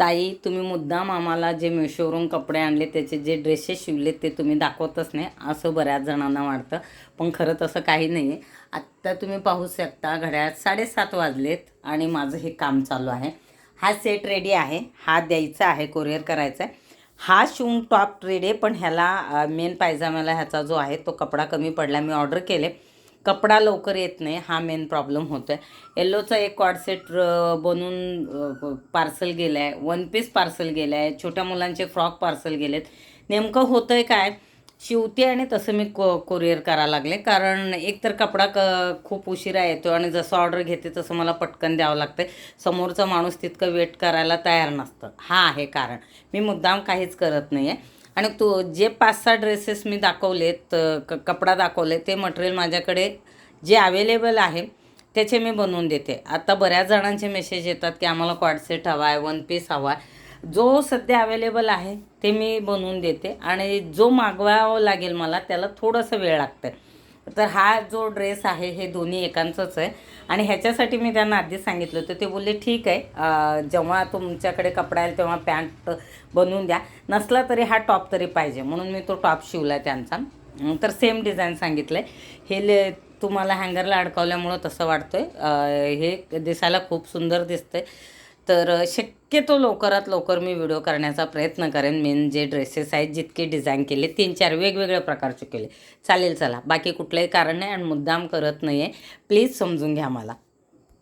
ताई तुम्ही मुद्दाम आम्हाला जे मिशोवरून कपडे आणले त्याचे जे ड्रेसेस शिवले ते तुम्ही दाखवतच नाही. असं बऱ्याच जणांना वाटतं. पण खरं तसं काही नाही. आहे आत्ता तुम्ही पाहू शकता घड्याळात साडेसात वाजलेत आणि माझं हे काम चालू आहे. हा सेट रेडी आहे. हा द्यायचा आहे कोरिअर करायचा आहे. हा शिवून टॉप रेडी आहे पण ह्याला मेन पायजाम्याला ह्याचा जो आहे तो कपडा कमी पडला. मी ऑर्डर केले. कपडा लवकर येत नाही हा मेन प्रॉब्लेम होतो आहे येल्लोचा एक कॉडसेट बनवून पार्सल गेलं आहे वन पीस पार्सल गेलं आहे छोट्या मुलांचे फ्रॉक पार्सल गेलेत. नेमकं होतं आहे काय? शिवते आणि तसं मी को कोरिअर करायला लागले. कारण एकतर कपडा क खूप उशिरा येतो आणि जसं ऑर्डर घेते तसं मला पटकन द्यावं लागतं समोरचा माणूस तितकं वेट करायला तयार नसतं. हा आहे कारण. मी मुद्दाम काहीच करत नाही आहे आणि तो जे पाच सहा ड्रेसेस मी दाखवलेत क कपडा दाखवले ते मटेरियल माझ्याकडे जे अवेलेबल आहे त्याचे मी बनवून देते. आता बऱ्याच जणांचे मेसेज येतात की आम्हाला क्वाडसेट हवा आहे वन पीस हवा आहे जो सध्या अवेलेबल आहे ते मी बनवून देते. आणि जो मागवावं लागेल मला त्याला थोडंसं वेळ लागतं तर हा जो ड्रेस आहे हे दोन्ही एकांचंच आहे. आणि ह्याच्यासाठी मी त्यांना आधीच सांगितलं होतं. ते बोलले ठीक आहे जेव्हा तुमच्याकडे कपडा येईल तेव्हा पॅन्ट बनवून द्या. नसला तरी हा टॉप तरी पाहिजे. म्हणून मी तो टॉप शिवला त्यांचा. तर सेम डिझाईन सांगितलं आहे हे ले तुम्हाला हँगरला अडकवल्यामुळं तसं वाटतं आहे हे दिसायला खूप सुंदर दिसतं आहे तर शक्यतो लवकरात लवकर मी व्हिडिओ करण्याचा प्रयत्न करेन. मेन जे ड्रेसेस आहेत जितके डिझाईन केले तीन चार वेगवेगळ्या प्रकारचे केले चालेल चला. बाकी कुठलंही कारण नाही आणि मुद्दाम करत नाही आहे प्लीज समजून घ्या मला.